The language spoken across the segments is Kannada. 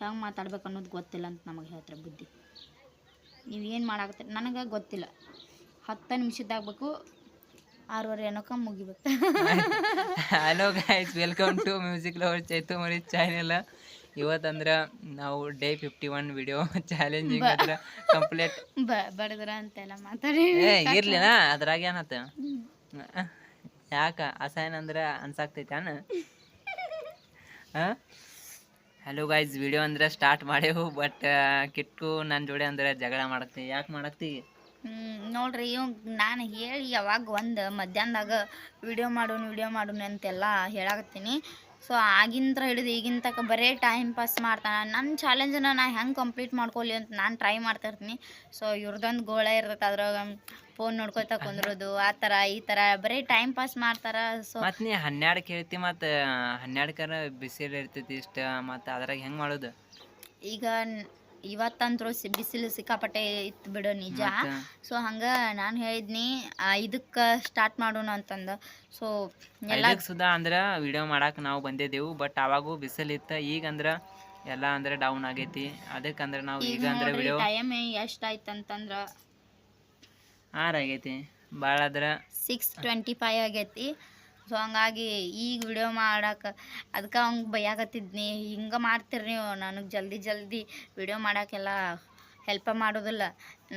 ಹೆಂಗೆ ಮಾತಾಡ್ಬೇಕು ಅನ್ನೋದು ಗೊತ್ತಿಲ್ಲ ಅಂತ ನಮಗೆ ಹೇಳ್ತಾರೆ ಬುದ್ಧಿ. ನೀವು ಏನು ಮಾಡಾಕತ್ತೀರಿ ನನಗೆ ಗೊತ್ತಿಲ್ಲ. ಹತ್ತು ನಿಮಿಷದಾಗಬೇಕು ಆರೂವರೆ ಏನೋಕ ಮುಗಿಬೇಕು. Hello guys welcome to music lover Chaitu Mari channel ಇವತ್ತಂದ್ರೆ ನಾವು day fifty one video challenging ಅದ್ರ ಕಂಪ್ಲೀಟ್ ಬಡದ್ರ ಅಂತೆಲ್ಲ ಮಾತಾಡಿ. ಇರ್ಲಿನ? ಅದ್ರಾಗ ಏನತ್ತ? ಯಾಕ? ಅಸಹ್ಯನ ಅಂದ್ರೆ ಅನ್ಸಾಕ್ತೈತಾನ? ಹಲೋ ಗೈಸ್ ವಿಡಿಯೋ ಅಂದ್ರೆ ಸ್ಟಾರ್ಟ್ ಮಾಡೇವು ಬಟ್ ಕಿಟ್ಟು ನನ್ನ ಜೋಡಿ ಅಂದ್ರೆ ಜಗಳ ಮಾಡಕ್ತಿ. ಯಾಕೆ ಮಾಡಕ್ತಿ? ನೋಡ್ರಿ ಇವ್ ನಾನು ಹೇಳಿ ಯಾವಾಗ ಒಂದು ಮಧ್ಯಾಹ್ನದಾಗ ವಿಡಿಯೋ ಮಾಡೋನು ವಿಡಿಯೋ ಮಾಡೋನು ಅಂತೆಲ್ಲ ಹೇಳಾಕತ್ತೀನಿ. ಸೊ ಆಗಿಂತ್ರ ಹಿಡಿದು ಈಗಿನ ತನಕ ಬರೇ ಟೈಮ್ ಪಾಸ್ ಮಾಡ್ತಾನೆ ನನ್ನ ಚಾಲೆಂಜನ್ನು ನಾ ಹೆಂಗೆ ಕಂಪ್ಲೀಟ್ ಮಾಡ್ಕೊಲಿ ಅಂತ ನಾನು ಟ್ರೈ ಮಾಡ್ತಾ ಇರ್ತೀನಿ. ಸೊ ಇವ್ರದ್ದೊಂದು ಗೋಳ ಇರ್ತೈತೆ ಅದ್ರಾಗ ಫೋನ್ ನೋಡ್ಕೊತಾ ಕುಂದ್ರೋದು ಆ ಥರ ಈ ಥರ ಬರೀ ಟೈಮ್ ಪಾಸ್ ಮಾಡ್ತಾರ. ಸೊ ಮತ್ತೆ ನೀ ಹನ್ನೆರಡು ಕೇಳ್ತಿ ಮತ್ತು ಹನ್ನೆರಡು ಕರ ಬಿಸಿಲು ಇರ್ತೈತಿ ಇಷ್ಟ ಮತ್ತು ಅದ್ರಾಗ ಹೆಂಗೆ ಮಾಡೋದು? ಈಗ ಇವತ್ತಂತ್ರು ಬಿಸಿಲು ಸಿಕ್ಕಾಪಟ್ಟೆ ಇತ್ತು ಬಿಡು ನಿಜ? ಸೊ ಹಂಗ ನಾನು ಹೇಳಿದ್ನಿ ಇದಕ್ಕೆ ಸ್ಟಾರ್ಟ್ ಮಾಡೋಣ ಅಂತಂದ. ಸೊ ಎಲ್ಲ ಸುದಾ ಸುಧಾ ಅಂದ್ರ ವಿಡಿಯೋ ಮಾಡಾಕ ನಾವು ಬಂದಿದ್ದೆವು ಬಟ್ ಅವಾಗೂ ಬಿಸಿಲು ಇತ್ತ ಈಗ ಅಂದ್ರ ಎಲ್ಲ ಅಂದ್ರೆ ಡೌನ್ ಆಗೈತಿ. ಅದಕ್ಕೆ ಅಂದ್ರೆ ನಾವು ಈಗ ಈಗ ಅಂದ್ರೆ ವಿಡಿಯೋ ಟೈಮ್ ಎಷ್ಟಾಯ್ತು ಅಂತಂದ್ರೆ ಆರ್ ಆಗೈತಿ. ಭಾಳ ಅದ್ರ ಸಿಕ್ಸ್ ಟ್ವೆಂಟಿ ಫೈವ್ ಆಗೈತಿ. ಸೊ ಹಂಗಾಗಿ ಈಗ ವಿಡಿಯೋ ಮಾಡಕ್ಕೆ ಅದಕ್ಕೆ ಅವ್ಗೆ ಬೈಯಾಕತ್ತಿದ್ನಿ ಹಿಂಗೆ ಮಾಡ್ತೀರಿ ನೀವು. ನನಗೆ ಜಲ್ದಿ ಜಲ್ದಿ ವಿಡಿಯೋ ಮಾಡೋಕ್ಕೆಲ್ಲ ಹೆಲ್ಪ್ ಮಾಡೋದಿಲ್ಲ.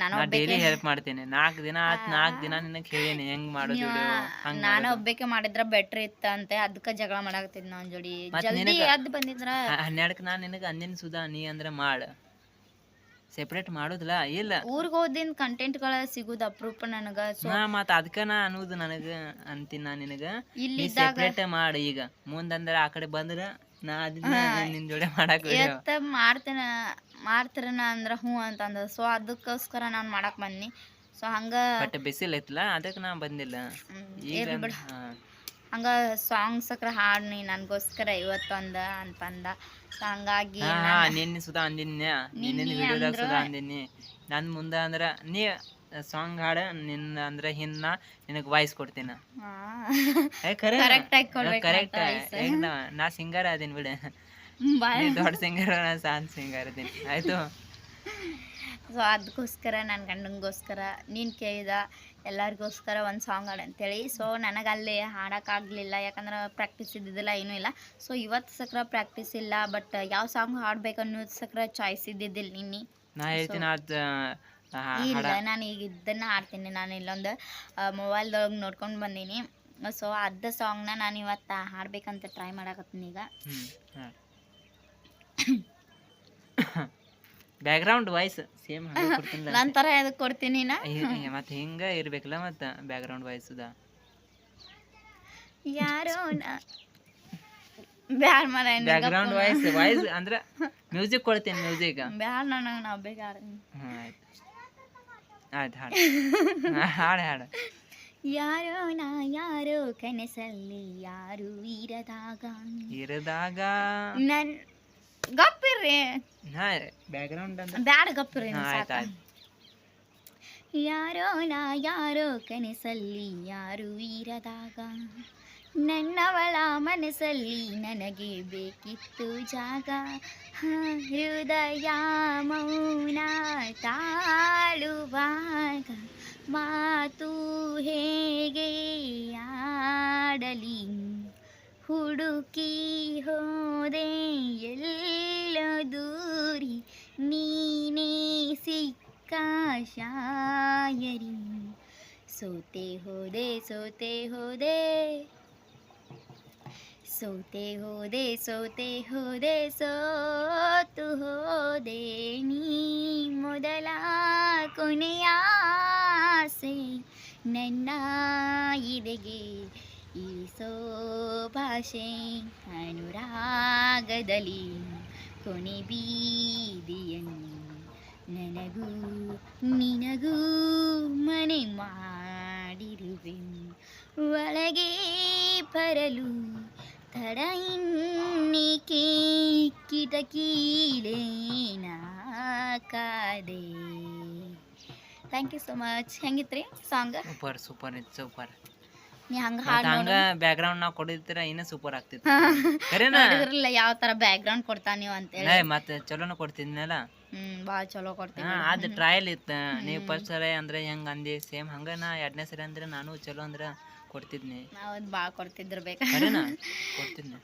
ನಾನು ಡೈಲಿ ಹೆಲ್ಪ್ ಮಾಡ್ತೀನಿ. ನಾಲ್ಕು ದಿನ ಆತ್ ನಾಲ್ಕು ದಿನ ನಿನಗೆ ಹೇಳೀನಿ ಹೆಂಗ್ ಮಾಡೋದು ನಾನು ಒಬ್ಬಕ್ಕೆ ಮಾಡಿದ್ರೆ ಬೆಟ್ರ್ ಇತ್ತ ಅಂತೆ ಅದಕ್ಕೆ ಜಗಳ ಮಾಡಾಕತ್ತಿದ್ ನಾನು ಜೋಡಿ. ಜಲ್ದಿ ಎದ್ದು ಬಂದಿದ್ರ ಹನ್ನೆರಡಕ್ಕೆ ನಾನು ನಿನಗೆ ಅಂದಿನ ಸುಧಾ ನೀ ಅಂದ್ರೆ ಮಾಡ. ಸೆಪ್ರೇಟ್ ಮಾಡೋದಿಲ್ಲ ಇಲ್ಲ. ಊರಿಗೆ ಹೋದಿನ ಕಂಟೆಂಟ್ಗಳ ಸಿಗುದು ಅಪರೂಪ ನನಗ. ಸೊ ನಾ ಮತ್ತ ಅದಕ್ಕ ನಾ ಅನ್ನೋದು ನನಗ ಅಂತೀನಿ ನಾ ನಿನಗ. ಇಲ್ಲಿ ಸೆಪರೇಟ್ ಸೆಪ್ರೇಟ್ ಮಾಡ ಈಗ. ಮುಂದಂದ್ರ ಆ ಕಡೆ ಬಂದ್ರ ನಾ ಅದನ್ನ ನಿನ್ ಜೋಡಿ ಮಾಡಾಕ ಎತ್ತ ಮಾಡ್ತೇನ ಮಾಡ್ತೀರನ ಅಂದ್ರ ಹ್ಞೂ ಅಂತಂದ. ಸೊ ಅದಕ್ಕೋಸ್ಕರ ನಾನು ಮಾಡಕ್ ಬಂದ್ನಿ. ಸೊ ಹಂಗ ಬಟ್ ಬಿಸಿಲ್ ಅದಕ್ಕೆ ನಾ ಬಂದಿಲ್ಲ. ಈಗ ಹಾ. ಹಂಗ ಸಾಂಗ್ಸ್ ಅಕ್ರ ಹಾಡ್ನಿ ನನಗೋಸ್ಕರ ಇವತ್ತೊಂದ ಅಂತಂದ ಸೊ ಹಂಗಾಗಿ ನಿನ್ನೆ ಸುಧಾ ಅಂದಿನ್ಯ ನಿನ್ನೆ ನಿನ್ನೆ ವಿಡಿಯೋದಾಗ ಸುಧಾ ಅಂದಿನಿ ನನ್ ಮುಂದ ಅಂದ್ರ ನೀ ಸಾಂಗ್ ಹಾಡ ನಿನ್ನ ಅಂದ್ರ ಹಿನ್ನ ನಿನಗ್ ವಾಯ್ಸ್ ಕೊಡ್ತೀನಿ. ಕರೆಕ್ಟ್ ಕರೆಕ್ಟ್ ನಾ ಸಿಂಗರ್ ಅದೀನಿ ಬಿಡು. ನೀ ದೊಡ್ಡ ಸಿಂಗರ್ ನಾ ಸಣ್ಣ ಸಿಂಗರ್ ಅದೀನಿ. ಆಯ್ತು. ಸೊ ಅದಕ್ಕೋಸ್ಕರ ನನ್ನ ಗಂಡನಿಗೋಸ್ಕರ ನೀನು ಕೇಳಿದ ಎಲ್ಲರಿಗೋಸ್ಕರ ಒಂದು ಸಾಂಗ್ ಹಾಡು ಅಂತೇಳಿ ಸೊ ನನಗೆ ಅಲ್ಲಿ ಹಾಡೋಕ್ಕಾಗಲಿಲ್ಲ ಯಾಕಂದ್ರೆ ಪ್ರಾಕ್ಟೀಸ್ ಇದ್ದಿದ್ದಿಲ್ಲ ಏನೂ ಇಲ್ಲ. ಸೊ ಇವತ್ತು ಸಕ್ರ ಪ್ರಾಕ್ಟೀಸ್ ಇಲ್ಲ ಬಟ್ ಯಾವ ಸಾಂಗ್ ಹಾಡ್ಬೇಕು ಅನ್ನೋದು ಸಕ್ರ ಚಾಯ್ಸ್ ಇದ್ದಿದ್ದಿಲ್ಲ ನಿನ್ನೆ. ಇಲ್ಲ ನಾನು ಈಗ ಇದನ್ನು ಹಾಡ್ತೀನಿ. ನಾನು ಇಲ್ಲೊಂದು ಮೊಬೈಲ್ದೊಳಗೆ ನೋಡ್ಕೊಂಡು ಬಂದೀನಿ. ಸೊ ಅರ್ಧ ಸಾಂಗ್ನ ನಾನು ಇವತ್ತು ಹಾಡ್ಬೇಕಂತ ಟ್ರೈ ಮಾಡಾಕತ್ತೀನಿ ಈಗ. ಬ್ಯಾಕ್ಗ್ರೌಂಡ್ ವಾಯ್ಸ್ ಸೇಮ್ ನನ್ನ ಥರ ಅದಕ್ಕೆ ಕೊಡ್ತೀನಿ ನಾ? ಮತ್ತೆ ಹಿಂಗ ಇರ್ಬೇಕಲ್ಲ ಮತ್ತ ಬ್ಯಾಕ್ಗ್ರೌಂಡ್ ವಾಯ್ಸ್ ಸುಧಾ ಯಾರೋ ಬ್ಯಾಡ ಮರ ಬ್ಯಾಕ್ಗ್ರೌಂಡ್ ವಾಯ್ಸ್ ವಾಯ್ಸ್ ಅಂದ್ರೆ ಮ್ಯೂಸಿಕ್ ಕೊಡ್ತೀನಿ ಮ್ಯೂಸಿಕ್ ಬ್ಯಾಡ ನನಗೆ ನಾವು ಬೇಕಾರ ಆಯ್ತು. ಹಾಡು. ಹಾಡು ಹಾಡು. ಯಾರೋ ನಾ ಯಾರೋ ಕನಸಲ್ಲಿ ಯಾರು ಇರದಾಗ? ಇರದಾಗ? ನನ್ ಗಪ್ಪಿರ್ರಿ. ಹಾ ಬ್ಯಾಕ್ಗ್ರೌಂಡ್ ಅಂದ್ರೆ. ಬ್ಯಾಡ ಗಪ್ಪಿರ್ರಿ ಹಾ, ಆಯ್ತು ಆಯ್ತು. ಯಾರೋ ನಾ ಯಾರೋ ಕನಸಲ್ಲಿ ಯಾರು ಇರದಾಗ ನನ್ನವಳ ಮನಸ್ಸಲ್ಲಿ ನನಗೆ ಬೇಕಿತ್ತು ಜಾಗ. ಹಾ, ಹೃದಯ ಮೌನ ತಾಳುವಾಗ ಮಾತು ಹೇಗೆ ಆಡಲಿ? ಹುಡುಕಿ ಹೋದೆ ಎಲ್ಲ ದೂರಿ ನೀನೇ ಸಿಕ್ಕ ಶಾಯರಿ. ಸೋತೆ ಹೋದೆ ಸೋತೆ ಹೋದೆ ಸೋತೆ ಹೋದೆ ಸೋತೆ ಹೋದೆ, ಸೋತು ಹೋದೆ ನೀ ಮೊದಲ ಕೊನೆಯ ಆಸೆ ನನ್ನ ಇದೆಗೆ. ಈ ಭಾಷೆ ಅನುರಾಗದಲ್ಲಿ ಕೊನೆ ಬೀದಿಯನ್ನು ನನಗೂ ನಿನಗೂ ಮನೆ ಮಾಡಿರುವೆ. ಒಳಗೆ ಬರಲು ತಡ ಇನ್ನಿಕೆ ಕಿಟಕೀಲೇ ನಾಕಾದೆ. ಥ್ಯಾಂಕ್ ಯು ಸೊ ಮಚ್ ಹೆಂಗಿತ್ರಿ ಸಾಂಗ್ ಸೂಪರ್ ಸೂಪರ್ ಇತ್ತು ಸೂಪರ್ ನೀ ಹಂಗ ಹಾಡ್ ಹಂಗ ಬ್ಯಾಕ್ ಗ್ರೌಂಡ್ ನಾವ್ ಕೊಡಿದ್ರ ಇನ್ನ ಸೂಪರ್ ಆಗ್ತಿತ್ತು. ಕರೆನಾ ನೋಡಿದ್ರಲ್ಲ ಯಾವ ತರ ಬ್ಯಾಕ್ ಗ್ರೌಂಡ್ ಕೊಡ್ತಾ ನೀವು ಅಂತೇಳಿ. ಏ ಮತ್ತೆ ಚಲೋನ ಕೊಡ್ತಿದ್ನಲ್ಲ? ಹ್ಮ್ ಬಾಳ ಚಲೋ ಕೊಡ್ತೀನಿ ಅದ್ ಟ್ರಯಲ್ ಇತ್ತ. ನೀವು ಫಸ್ಟ್ ಸರಿ ಅಂದ್ರೆ ಹೆಂಗ್ ಅಂದಿ? ಸೇಮ್ ಹಂಗ ನಾ ಎರಡನೇ ಸರಿ ಅಂದ್ರೆ ನಾನು ಚಲೋ ಅಂದ್ರ ಕೊಡ್ತಿದ್ನಿ. ನಾವು ಬಾಳ ಕೊಡ್ತಿದ್ರು ಬೇಕಾ? ಕರೆನಾ ಕೊಡ್ತಿದ್ನಿ.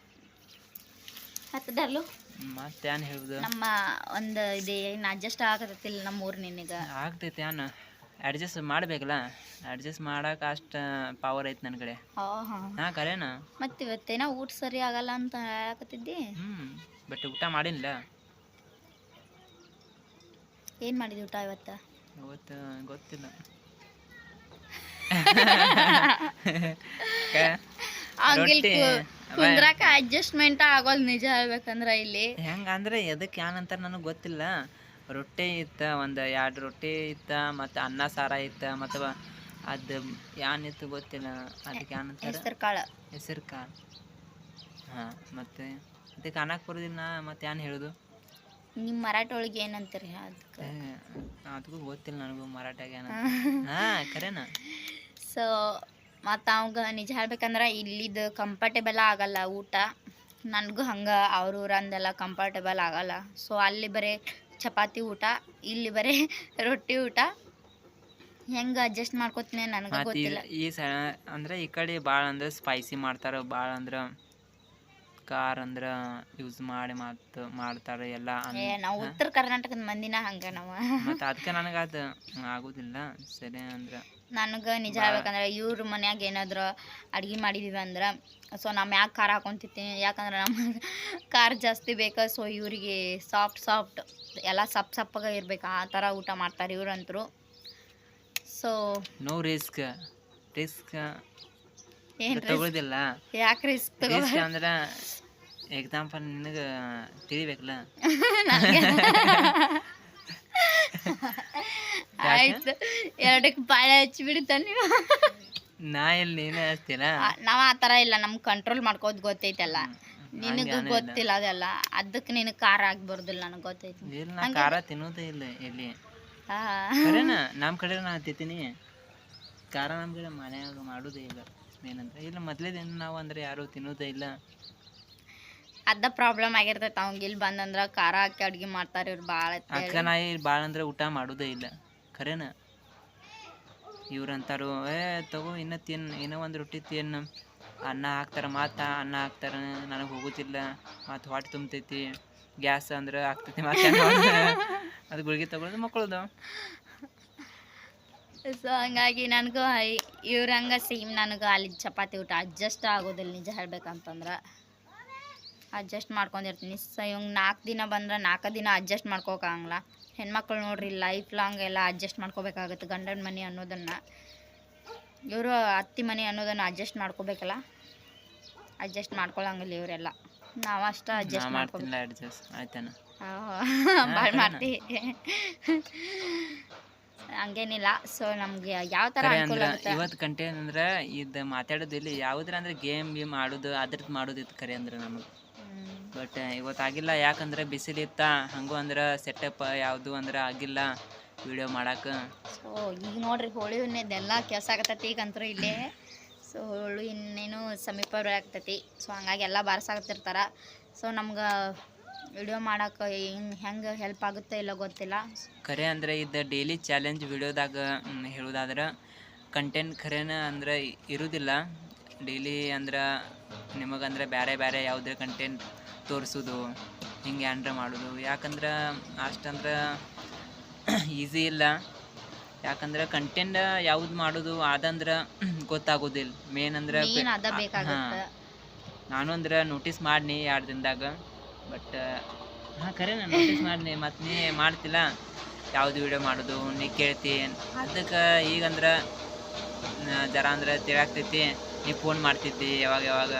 ಹತ್ತದರ್ಲು ಮತ್ತೆ ಏನ್ ಹೇಳುದು? ನಮ್ಮ ಒಂದು ಇದೆ ಏನು ಅಡ್ಜಸ್ಟ್ ಆಗತ್ತಿಲ್ಲ ನಮ್ಮ ಊರ್ ನಿನಗ. ಆಗ್ತೈತಿ ಏನ್? ಅಡ್ಜಸ್ಟ್ ಮಾಡ್ಬೇಕಲ್ಲ? ಅಡ್ಜಸ್ಟ್ ಮಾಡಕ್ ಅಷ್ಟ ಪವರ್ ಐತಿ ನನ್ ಕಡೆ. ಹಾ ಕರೆನ? ಮತ್ತೆ ಇವತ್ತೇನೋ ಊಟ ಸರಿ ಆಗಲ್ಲ ಅಂತ ಹೇಳಕತ್ತಿದ್ದಿ? ಹ್ಮ್ ಬಟ್ ಊಟ ಮಾಡಿಲ್ಲ. ಏನ್ ಮಾಡಿದ್ವಿ ಊಟ ಇವತ್ತ? ಇವತ್ತು ಗೊತ್ತಿಲ್ಲ. ಕುಂದ್ರಾಕ ಅಡ್ಜಸ್ಟ್ಮೆಂಟ್ ಆಗೋಲ್ ನಿಜ ಹೇಳ್ಬೇಕಂದ್ರ ಇಲ್ಲಿ. ಹೆಂಗ ಅಂದ್ರೆ ಎದಕ್ಕೆ ಏನಂತಾರ ನನಗೆ ಗೊತ್ತಿಲ್ಲ. ರೊಟ್ಟಿ ಇತ್ತ ಒಂದು ಎರಡು ರೊಟ್ಟಿ ಇತ್ತ ಮತ್ತು ಅನ್ನ ಸಾರ ಇತ್ತ ಮತ್ತು ಅದು ಏನಿತ್ತು ಗೊತ್ತಿಲ್ಲ ಅದಕ್ಕೆ ಏನಂತಾರೆ ಹೆಸರು ಕಾಳು ಹೆಸರು ಕಾಳು ಹಾಂ ಮತ್ತು ಅದಕ್ಕೆ ಅನ್ನಕ್ಕೆ ಬರೋದಿಲ್ಲ ಮತ್ತೆ ಏನು ಹೇಳೋದು? ನಿಮ್ಮ ಮರಾಠ ಒಳಗೆ ಏನಂತಾರೆ ಅದಕ್ಕೆ ಅದಕ್ಕೂ ಗೊತ್ತಿಲ್ಲ ನನಗೂ ಮರಾಠಾಗ ಏನ ಹಾಂ ಕರೆನ. ಸೊ ಮತ್ತು ಅವಾಗ ನಿಜ ಹೇಳ್ಬೇಕಂದ್ರೆ ಇಲ್ಲಿದು ಕಂಫರ್ಟೇಬಲ್ ಆಗಲ್ಲ ಊಟ. ನನಗೂ ಹಂಗೆ ಅವ್ರ ಊರಂದೆಲ್ಲ ಕಂಫರ್ಟೇಬಲ್ ಆಗಲ್ಲ. ಸೊ ಅಲ್ಲಿ ಬರೀ ಚಪಾತಿ ಊಟ ಇಲ್ಲಿ ಬರೀ ರೊಟ್ಟಿ ಊಟ. ಹೆಂಗ ಅಡ್ಜಸ್ಟ್ ಮಾಡ್ಕೋತೀನಿ ನನಗೆ ಮತ್ತು ಗೊತ್ತಿಲ್ಲ. ಈ ಸ ಅಂದ್ರೆ ಈ ಕಡೆ ಭಾಳ ಅಂದ್ರೆ ಸ್ಪೈಸಿ ಮಾಡ್ತಾರೆ ಭಾಳ ಅಂದ್ರೆ ಖಾರ ಅಂದ್ರೆ ಯೂಸ್ ಮಾಡಿ ಮಾತು ಮಾಡ್ತಾರೆ ಎಲ್ಲ ಏ ನಾವು ಉತ್ತರ ಕರ್ನಾಟಕದ ಮಂದಿನ ಹಂಗ ನಾವು. ಮತ್ತೆ ಅದಕ್ಕೆ ನನಗೆ ಅದು ಆಗೋದಿಲ್ಲ ಸರಿ ಅಂದ್ರೆ. ನನಗೆ ನಿಜ ಹೇಳ್ಬೇಕಂದ್ರೆ ಇವ್ರ ಮನ್ಯಾಗ ಏನಾದ್ರು ಅಡ್ಗೆ ಮಾಡಿದೀವಿ ಅಂದ್ರೆ ಸೊ ನಮ್ಮ ಯಾಕೆ ಖಾರ ಹಾಕೊತಿತ್ತೀನಿ ಯಾಕಂದ್ರೆ ನಮ್ಮ ಖಾರ ಜಾಸ್ತಿ ಬೇಕು ಸೊ ಇವರಿಗೆ ಸಾಫ್ಟ್ ಸಾಫ್ಟ್ ಎಲ್ಲ ಸಪ್ ಸಪ್ಪಗೆ ಇರಬೇಕು. ಆ ಥರ ಊಟ ಮಾಡ್ತಾರೆ ಇವ್ರಂತರು. ಸೊ ನೋ ರಿಸ್ಕ್ ರಿಸ್ಕ್ ಏನು ತಗೊಳ್ಳೋದಿಲ್ಲ ಯಾಕೆ ರಿಸ್ಕ್ ರಿಸ್ಕ್ ಅಂದ್ರೆ ಎಕ್ಸಾಂಪಲ್ ನಿನಗೆ ತಿಳಿಬೇಕಲ್ಲ? ಆಯ್ತು. ಎರಡಕ್ಕೆ ಬಾಳೆ ಹಚ್ಚಿ ಬಿಡ್ತಾನೆ ನೀವು? ನಾ ಎಲ್ಲಿ ನೀನೇ ಹಚ್ತೀನ? ನಾವು ಆ ಥರ ಇಲ್ಲ ನಮ್ಗೆ ಕಂಟ್ರೋಲ್ ಮಾಡ್ಕೋದು ಗೊತ್ತೈತಲ್ಲ. ನಿನಗೆ. ಗೊತ್ತಿಲ್ಲ ಅದೆಲ್ಲ. ಅದಕ್ಕೆ ನಿನಗೆ ಖಾರ ಆಗ್ಬಾರ್ದಿಲ್ಲ ನನಗೆ ಗೊತ್ತೈತಿ. ಇಲ್ಲ ನಾ ಖಾರ ತಿನ್ನೋದೇ ಇಲ್ಲ ಎಲ್ಲಿ. ಖರೇನ ನಮ್ಮ ಕಡೆ ನಾ ತಿಂತೀನಿ. ಖಾರ ನಮ್ಮ ಕಡೆ ಮನ್ಯಾಗ ಮಾಡೋದೇ ಇಲ್ಲ. ಏನಂದ್ರೆ ಇಲ್ಲ ಮೊದ್ಲೇದಿಂದ ನಾವು ಅಂದ್ರೆ ಯಾರು ತಿನ್ನೋದೇ ಇಲ್ಲ. ಅದ ಪ್ರಾಬ್ಲಮ್ ಆಗಿರ್ತೈತೆ. ಅವಂಗಿಲ್ ಇಲ್ಲಿ ಬಂದಂದ್ರ ಖಾರ ಹಾಕಿ ಅಡ್ಗಿ ಮಾಡ್ತಾರೆ ಇವ್ರು ಭಾಳ ಅಕ್ಕ ನಾಯಿ ಭಾಳ ಅಂದ್ರೆ ಊಟ ಮಾಡೋದೇ ಇಲ್ಲ. ಖರೇನ ಇವ್ರಂತಾರು, ಏ, ತಗೋ ಇನ್ನೂ ತಿನ್ ಇನ್ನೂ ಒಂದು ರೊಟ್ಟಿ ತಿನ್ನು ಅನ್ನ ಹಾಕ್ತಾರ, ಮಾತ, ಅನ್ನ ಹಾಕ್ತಾರ, ನನಗೆ ಹೋಗುತ್ತಿಲ್ಲ ಮತ್ತು ಹೊಟ್ಟೆ ತುಂಬ್ತೈತಿ, ಗ್ಯಾಸ್ ಅಂದ್ರೆ ಆಗ್ತೈತಿ ಮತ್ತೆ ಅದು ಗುಳಿಗೆ ತಗೊಳ್ಳೋದು ಮಕ್ಕಳದು ಸೊ, ಹಂಗಾಗಿ ನನಗೂ ಇವ್ರ ಹಂಗ ಸೇಮ್ ನನಗೆ ಅಲ್ಲಿ ಚಪಾತಿ ಊಟ ಅಡ್ಜಸ್ಟ್ ಆಗೋದಿಲ್ಲ ನಿಜ ಹೇಳ್ಬೇಕಂತಂದ್ರೆ. ಅಡ್ಜಸ್ಟ್ ಮಾಡ್ಕೊಂಡಿರ್ತೀನಿ. ಸೊ ಇವಂಗೆ ನಾಲ್ಕು ದಿನ ಬಂದ್ರೆ ನಾಲ್ಕು ದಿನ ಅಡ್ಜಸ್ಟ್ ಮಾಡ್ಕೋಕಾಗಲ್ಲ ಹೆಣ್ಮಕ್ಳು ನೋಡ್ರಿ ಲೈಫ್ ಲಾಂಗ್ ಎಲ್ಲ ಅಡ್ಜಸ್ಟ್ ಮಾಡ್ಕೋಬೇಕಾಗುತ್ತೆ. ಗಂಡನ ಮನೆ ಅನ್ನೋದನ್ನು. ಇವರು ಅತ್ತಿ ಮನೆ ಅನ್ನೋದನ್ನು ಅಡ್ಜಸ್ಟ್ ಮಾಡ್ಕೋಬೇಕಲ್ಲ? ಅಡ್ಜಸ್ಟ್ ಮಾಡ್ಕೊಳಂಗಿಲ್ಲ ಇವರೆಲ್ಲ. ನಾವು ಅಷ್ಟು ಅಡ್ಜಸ್ಟ್ ಮಾಡ್ಕೋಬೇಕು. ಮಾಡ್ತಿಲ್ಲ ಅಡ್ಜಸ್ಟ್ ಆಯ್ತಾನ? ಭಾಳ ಮಾಡ್ತೀವಿ ಹಂಗೇನಿಲ್ಲ. ಸೊ ನಮ್ಗೆ ಯಾವ ತರ ಇವತ್ತು ಕಂಟೆಂಟ್ ಅಂದ್ರೆ ಇದು ಮಾತಾಡೋದು ಇಲ್ಲಿ ಯಾವುದ್ರ ಅಂದ್ರೆ ಗೇಮ್ ಗೇಮ್ ಆಡೋದು ಅದ್ರದ್ದು ಮಾಡೋದಿತ್ತು ಕರೆ ಅಂದ್ರೆ ನಮಗೆ. ಹ್ಮ್. ಇವತ್ತು ಆಗಿಲ್ಲ. ಯಾಕಂದ್ರೆ ಬಿಸಿಲಿತ್ತ ಹಂಗೂ ಅಂದ್ರೆ ಸೆಟಪ್ ಯಾವುದು ಅಂದ್ರೆ ಆಗಿಲ್ಲ ವಿಡಿಯೋ ಮಾಡಕ್ಕೆ ಸೊ ಈಗ ನೋಡ್ರಿ ಹೋಳಿ ಹುಣ್ಣಿದೆಲ್ಲ ಕೆಲಸ ಆಗತ್ತೈತಿ ಈಗಂತೂ ಇಲ್ಲೇ. ಸೊ ಹೋಳಿ ಇನ್ನೇನು ಸಮೀಪ ಆಗ್ತೈತಿ. ಸೊ ಹಂಗಾಗಿ ಎಲ್ಲ ಬಾರ್ಸಾಕತ್ತಿರ್ತಾರ ಸೊ ನಮ್ಗೆ ವಿಡಿಯೋ ಮಾಡಕ್ಕೆ ಹಿಂಗೆ ಹೆಂಗೆ ಹೆಲ್ಪ್ ಆಗುತ್ತೆ ಇಲ್ಲ ಗೊತ್ತಿಲ್ಲ. ಖರೆ ಅಂದ್ರೆ ಇದು ಡೈಲಿ ಚಾಲೆಂಜ್ ವಿಡಿಯೋದಾಗ ಹೇಳೋದಾದ್ರೆ ಕಂಟೆಂಟ್ ಖರೇನ ಅಂದ್ರೆ ಇರುವುದಿಲ್ಲ ಡೈಲಿ ಅಂದ್ರೆ ನಿಮಗಂದ್ರೆ ಬೇರೆ ಬೇರೆ ಯಾವುದೇ ಕಂಟೆಂಟ್ ತೋರಿಸೋದು ಹಿಂಗೆ ಏನ್ರ ಮಾಡೋದು. ಯಾಕಂದ್ರೆ ಅಷ್ಟಂದ್ರೆ ಈಸಿ ಇಲ್ಲ. ಯಾಕಂದ್ರೆ ಕಂಟೆಂಟ್ ಯಾವ್ದು ಮಾಡೋದು ಅದಂದ್ರೆ ಗೊತ್ತಾಗೋದಿಲ್ಲ. ಮೇನ್ ಅಂದ್ರೆ ನಾನು ಅಂದ್ರೆ ನೋಟಿಸ್ ಮಾಡಿನಿ ಎರಡು ದಿನದಾಗ. ಬಟ್ ಹಾಂ ಖರೆ ನಾನು ನೋಟಿಸ್ ಮಾಡ್ನಿ. ಮತ್ತು ನೀ ಮಾಡ್ತಿಲ್ಲ? ಯಾವ್ದು ವಿಡಿಯೋ ಮಾಡೋದು ನೀ ಕೇಳ್ತಿ? ಅದಕ್ಕೆ ಈಗಂದ್ರೆ ಜರ ಅಂದ್ರೆ ತಿಳಾಗ್ತೈತಿ. ನೀ ಫೋನ್ ಮಾಡ್ತಿದ್ದಿ ಯಾವಾಗ ಯಾವಾಗ?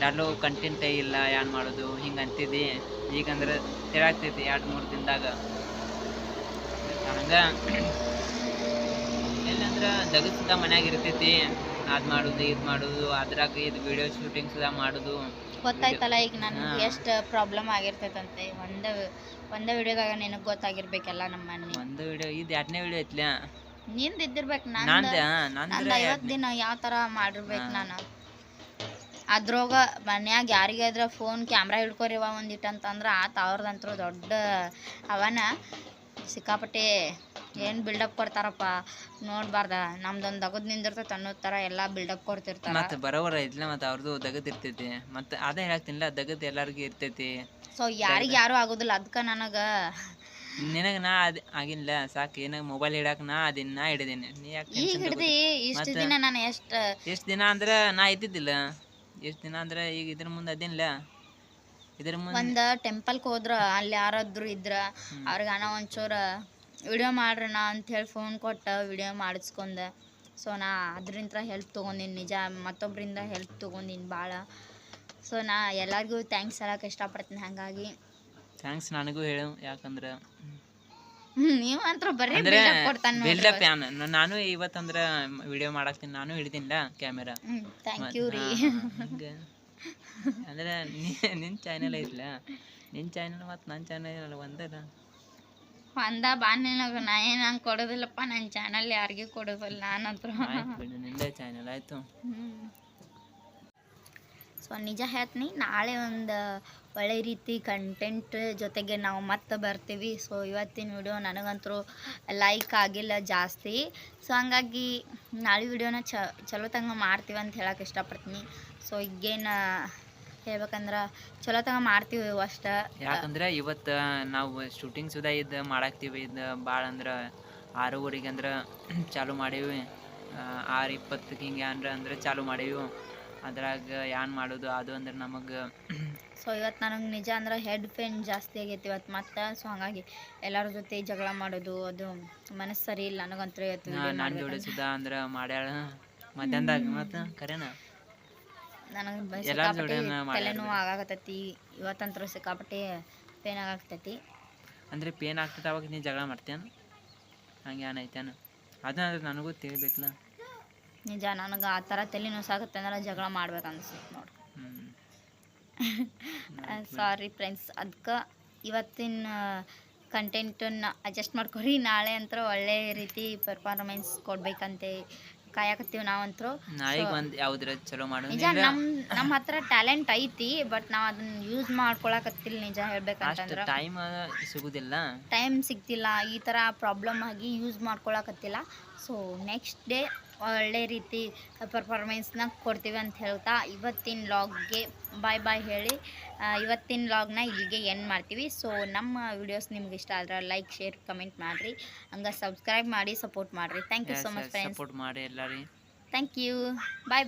ಯಾರು ಕಂಟೆಂಟೇ ಇಲ್ಲ ಏನು ಮಾಡೋದು ಹಿಂಗೆ ಅಂತಿದ್ದಿ. ಈಗಂದ್ರೆ ತಿಳಾಗ್ತೈತಿ ಎರಡು ಮೂರು ದಿನದಾಗ. ಹಂಗೆ ಎಲ್ಲಂದ್ರೆ ಜಗತ್ ಸುತ್ತ ಮನ್ಯಾಗ ಇರ್ತೈತಿ. ಅದ್ ಮಾಡೋದು ಇದ್ ಮಾಡೋದು ಅದ್ರಾಗ ಇದು ವಿಡಿಯೋ ಶೂಟಿಂಗ್ಸ್ ಸುದ ಮಾಡೋದು. ಗೊತ್ತಾಯ್ತಲ್ಲ ಈಗ ನನಗೆ ಹಾ. ಎಷ್ಟು ಪ್ರಾಬ್ಲಮ್ ಆಗಿರ್ತೈತಂತೆ. ಒಂದೇ ಒಂದೇ ವಿಡಿಯೋದಾಗ ನಿನಗೆ ಗೊತ್ತಾಗಿರ್ಬೇಕಲ್ಲ ನಮ್ಮ ಮನೆ ಒಂದು ವಿಡಿಯೋ ಇದು ಎರಡನೇ ವಿಡಿಯೋ ಐತ್ಲ. ನಿಂದ ಇದ್ದಿರ್ಬೇಕು ನಾನು ನಂದು ಐವತ್ತು ದಿನ ಯಾವ ಥರ ಮಾಡಿರ್ಬೇಕು ನಾನು. ಅದ್ರೊಳಗ ಮನ್ಯಾಗ ಯಾರಿಗಾದ್ರ ಫೋನ್ ಕ್ಯಾಮ್ರಾ ಹಿಡ್ಕೊರಿವ ಒಂದಿಟ್ಟು ಅಂತಂದ್ರೆ ಆತ ಅವ್ರದಂತೂ ದೊಡ್ಡ ಅವನ ಸಿಕ್ಕಾಪಟ್ಟೆ ಏನು ಬಿಲ್ಡಪ್ ಕೊಡ್ತಾರಪ್ಪ. ನೋಡ್ಬಾರ್ದ ನಮ್ದೊಂದು ದಗದ್ ನಿಂದಿರ್ತೈತೆ ಅನ್ನೋ ಥರ ಎಲ್ಲ ಬಿಲ್ಡಪ್ ಕೊಡ್ತಿರ್ತಾರೆ. ಮತ್ತೆ ಬರೋವರ ಐತ್ಲ ಮತ್ತೆ ಅವ್ರದ್ದು ದಗದ್ ಇರ್ತೈತಿ. ಮತ್ತೆ ಅದೇ ಹೇಳ್ತೀನಿಲ್ಲ ದಗದ್ ಎಲ್ಲರಿಗೂ ಇರ್ತೈತಿ. ಸೊ ಯಾರಿಗೆ ಯಾರು ಆಗೋದಿಲ್ಲ ಅದಕ್ಕೆ ನನಗೆ ನಿನಗೆ ನಾ ಅದ್ ಆಗಿಲ್ಲ ಸಾಕು ಏನಾಗ ಮೊಬೈಲ್ ಹಿಡಾಕ ನಾ ಅದನ್ನ ನಾ ಹಿಡಿದೀನಿ. ನೀ ಯಾಕೆ ಈಗ ಹಿಡ್ದಿ ಇಷ್ಟು ದಿನ ನಾನು ಎಷ್ಟು ಎಷ್ಟು ದಿನ ಅಂದ್ರೆ ನಾ ಇದ್ದಿದ್ದಿಲ್ಲ. ಎಷ್ಟು ದಿನ ಅಂದ್ರೆ ಈಗ ಇದ್ರ ಮುಂದೆ ಅದಿಲ್ಲ ಇದ್ರ ಮುಂದೆ ಒಂದು ಟೆಂಪಲ್ಗೆ ಹೋದ್ರ ಅಲ್ಲಿ ಯಾರಾದ್ರು ಇದ್ರ ಅವ್ರಿಗೆ ಅಣ್ಣ ಒಂಚೂರ ವಿಡಿಯೋ ಅಂತ ಹೇಳಿ ಫೋನ್ ಕೊಟ್ಟ ವಿಡಿಯೋ ಮಾಡಿಸ್ಕೊಂಡೆ. ಸೊ ನಾ ಅದರಿಂದ ಹೆಲ್ಪ್ ತೊಗೊಂಡಿನಿ ನಿಜ ಮತ್ತೊಬ್ಬರಿಂದ ಹೆಲ್ಪ್ ತೊಗೊಂಡಿನಿ ಭಾಳ ಸೊ ನಾ ಎಲ್ಲರಿಗೂ ಥ್ಯಾಂಕ್ಸ್ ಹೇಳಕ್ಕೆ ಇಷ್ಟಪಡ್ತೀನಿ ಹಾಗಾಗಿ. ಥ್ಯಾಂಕ್ಸ್ ನನಗೂ ಹೇಳು ಯಾಕಂದ್ರೆ ನೀವು ಅಂತ್ರ ಬರೀ ಅಂದ್ರೆ build-up ಕೊಡ್ತಾನೆ ಬಿಲ್ಡಪ್ ಯಾನ್ ನಾನು ಇವತ್ತಂದ್ರ ವಿಡಿಯೋ ಮಾಡಾಕ್ತೀನಿ ನಾನು ಹಿಡಿದಿಲ್ಲ ಕ್ಯಾಮೆರಾ ಹ್ಞೂ ಥ್ಯಾಂಕ್ ಯು ರೀ. ಅಂದ್ರೆ ನಿನ್ನ ನಿನ್ ಚಾನೆಲ್ ಐತ್ಲ ನಿನ್ ಚಾನೆಲ್ ಮತ್ತು ನನ್ನ ಚಾನೆಲ್ ಒಂದಲ್ಲ ಒಂದ ಬಾ ನಿನಗೆ ನಾ ಏನು ಹಂಗೆ ಕೊಡೋದಿಲ್ಲಪ್ಪ ನನ್ನ ಚಾನಲ್ ಯಾರಿಗೂ ಕೊಡೋದಿಲ್ಲ ನಾನಂತ್ರ. ಆಯ್ತು ಬಿಡು ನಿಂದೇ ಚಾನೆಲ್ ಆಯ್ತು. ಸೊ ನಿಜ ಹೇಳ್ತೀನಿ, ನಾಳೆ ಒಂದು ಒಳ್ಳೆ ರೀತಿ ಕಂಟೆಂಟ್ ಜೊತೆಗೆ ನಾವು ಮತ್ತೆ ಬರ್ತೀವಿ. ಸೊ ಇವತ್ತಿನ ವಿಡಿಯೋ ನನಗಂತೂ ಲೈಕ್ ಆಗಿಲ್ಲ ಜಾಸ್ತಿ. ಸೊ ಹಂಗಾಗಿ ನಾಳೆ ವಿಡಿಯೋನ ಚ, ಚಲೋ ತಂಗ ಮಾಡ್ತೀವಿ ಅಂತ ಹೇಳಕ್ಕೆ ಇಷ್ಟಪಡ್ತೀನಿ. ಸೊ ಈಗೇನು ಹೇಳ್ಬೇಕಂದ್ರೆ ಚಲೋ ತಂಗ ಮಾಡ್ತೀವಿ ಅಷ್ಟೇ. ಯಾಕಂದ್ರೆ ಇವತ್ತು ನಾವು ಶೂಟಿಂಗ್ ಸುದಾ ಇದ್ದು ಮಾಡಾಕ್ತೀವಿ. ಇದು ಭಾಳ ಅಂದ್ರೆ ಆರೂವರೆಗೆ ಅಂದ್ರೆ ಚಾಲು ಮಾಡೀವಿ. ಆರು ಇಪ್ಪತ್ತಕ್ಕೆ ಹಿಂಗೆ ಅಂದ್ರೆ ಅಂದ್ರೆ ಚಾಲು ಮಾಡೀವಿ. ಅದ್ರಾಗ ಏನ್ ಮಾಡೋದು ಅದು ಅಂದ್ರೆ ನಮಗೆ ಸೊ ಇವತ್ತು ನನಗೆ ನಿಜ ಅಂದ್ರೆ ಹೆಡ್ ಪೇನ್ ಜಾಸ್ತಿ ಆಗೈತಿ ಇವತ್ತು ಮತ್ತೆ ಸೊ ಹಂಗಾಗಿ ಎಲ್ಲರ ಜೊತೆ ಜಗಳ ಮಾಡೋದು ಅದು ಮನಸ್ಸು ಸರಿ ಇಲ್ಲ ನನಗಂತೂ ಇವತ್ತು video ನನ್ನ ಜೋಡಿ ಅಂದ್ರೆ ಮಾಡ್ಯಾಳ ಮಧ್ಯಾಹ್ನದಾಗ ಮತ್ತೆ ಕರೆನ? ನನಗೆ ಬ- ಎಲ್ಲಾರ್ ಸಿಕ್ಕಾಪಟ್ಟೆ ಜೋಡಿನ ಮಾಡ್ಯಾರ ತಲೆನೋವು ಆಗಾಕತ್ತೈತಿ ಇವತ್ತಂತ್ರ ಸಿಕ್ಕಾಪಟ್ಟೆ ಪೇನ್ ಆಗಾಕತ್ತೈತಿ. ಅಂದ್ರೆ ಪೇನ್ ಆಗ್ತೈತೆ ಅವಾಗ ನೀ ಜಗಳ ಮಾಡ್ತೇನ ಹಂಗೆ ಏನೈತೇನು ಅದನ್ನ ಅಂದ್ರೆ ನನಗೂ ತಿಳಿಬೇಕಲ್ಲ ನಿಜ ನನಗೆ ಆ ಥರ ತಲೆ ನೋಸಾಗುತ್ತೆ ಅಂದ್ರೆ ಜಗಳ ಮಾಡ್ಬೇಕು ಅನ್ಸುತ್ತೆ ನೋಡಿ. ಸಾರಿ ಫ್ರೆಂಡ್ಸ್ ಅದಕ್ಕೆ ಇವತ್ತಿನ ಕಂಟೆಂಟನ್ನು ಅಡ್ಜಸ್ಟ್ ಮಾಡ್ಕೊರಿ. ನಾಳೆ ಅಂತೂ ಒಳ್ಳೆ ರೀತಿ ಪರ್ಫಾರ್ಮೆನ್ಸ್ ಕೊಡ್ಬೇಕಂತೆ. ಕಾಯಕತ್ತೀವಿ ನಾವಂತರೂ. ಚಲೋ ಮಾಡು ನಿಜ ನಮ್ಮ ನಮ್ಮ ಹತ್ರ ಟ್ಯಾಲೆಂಟ್ ಐತಿ ಬಟ್ ನಾವು ಅದನ್ನ ಯೂಸ್ ಮಾಡ್ಕೊಳಕತ್ತಿಲ್ಲ ನಿಜ ಹೇಳ್ಬೇಕಂತಂದ್ರೆ. ಟೈಮ್ ಸಿಗುದಿಲ್ಲ? ಟೈಮ್ ಸಿಗ್ತಿಲ್ಲ ಈ ತರ ಪ್ರಾಬ್ಲಮ್ ಆಗಿ ಯೂಸ್ ಮಾಡ್ಕೊಳಕತ್ತಿಲ್ಲ. ಸೊ ನೆಕ್ಸ್ಟ್ ಡೇ ಒಳ್ಳೆ ರೀತಿ ಪರ್ಫಾರ್ಮೆನ್ಸ್ನ ಕೊಡ್ತೀವಿ ಅಂತ ಹೇಳ್ತಾ ಇವತ್ತಿನ ಲಾಗ್ಗೆ ಬಾಯ್ ಬಾಯ್ ಹೇಳಿ. ಇವತ್ತಿನ ಲಾಗ್ನ ಇಲ್ಲಿಗೆ ಎಂಡ್ ಮಾಡ್ತೀವಿ. ಸೊ ನಮ್ಮ ವಿಡಿಯೋಸ್ ನಿಮ್ಗೆ ಇಷ್ಟ ಆದ್ರೆ ಲೈಕ್ ಶೇರ್ ಕಮೆಂಟ್ ಮಾಡಿರಿ. ಹಂಗೆ ಸಬ್ಸ್ಕ್ರೈಬ್ ಮಾಡಿ ಸಪೋರ್ಟ್ ಮಾಡಿರಿ. Thank you so much friends support ಮಾಡಿ ಎಲ್ಲರಿ. Thank you bye bye